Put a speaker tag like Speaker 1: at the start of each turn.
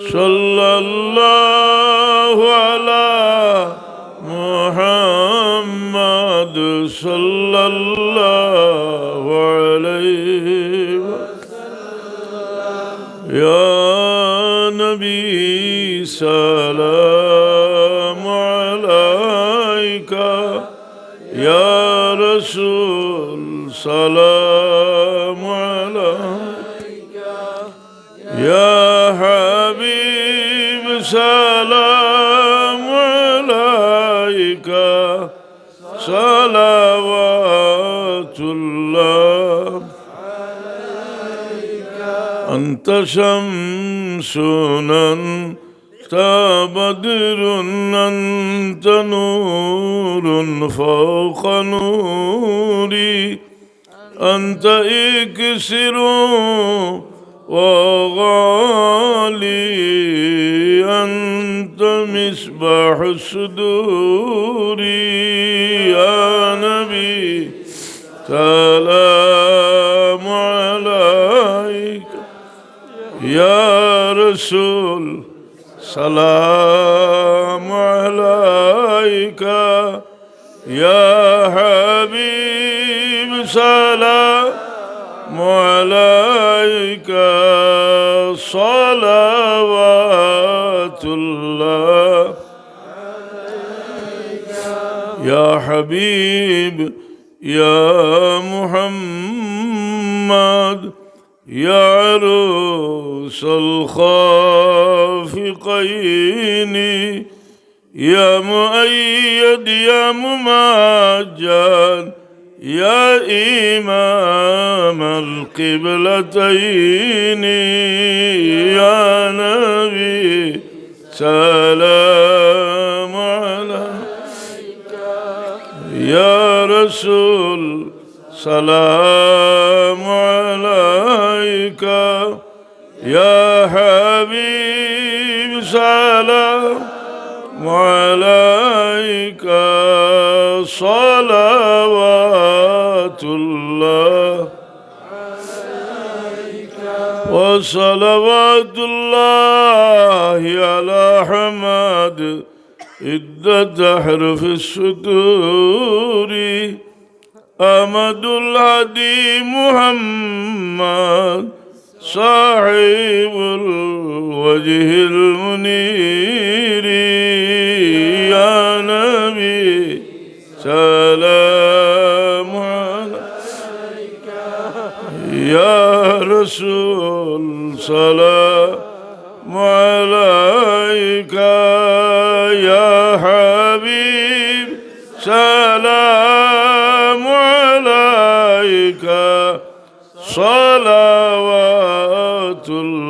Speaker 1: صلى الله على محمد صلى الله عليه وسلم. يا نبي سلام عليك. يا رسول سلام عليك. يا سلام عليك. صلوات الله أنت شمس أنت بدر أنت نور فوق نوري. أنت إكسر وغالي. مصباح الصدور يا نبي سلام عليك. يا رسول سلام عليك. يا حبيب سلام عليك صلوات الله. يا حبيب يا محمد يا عروس الخافقين يا مؤيد يا ممجد يا إمام القبلتين يا نبي سلام عليك يا رسول سلام عليك يا حبيب سلام. عليك صلوات الله. وصلوات الله على حماد عدة حرف السطور أمد الهدي محمد صاحب الوجه المنير. سلام عليك. يا رسول سلام عليك. يا حبيب سلام عليك. صلوات الله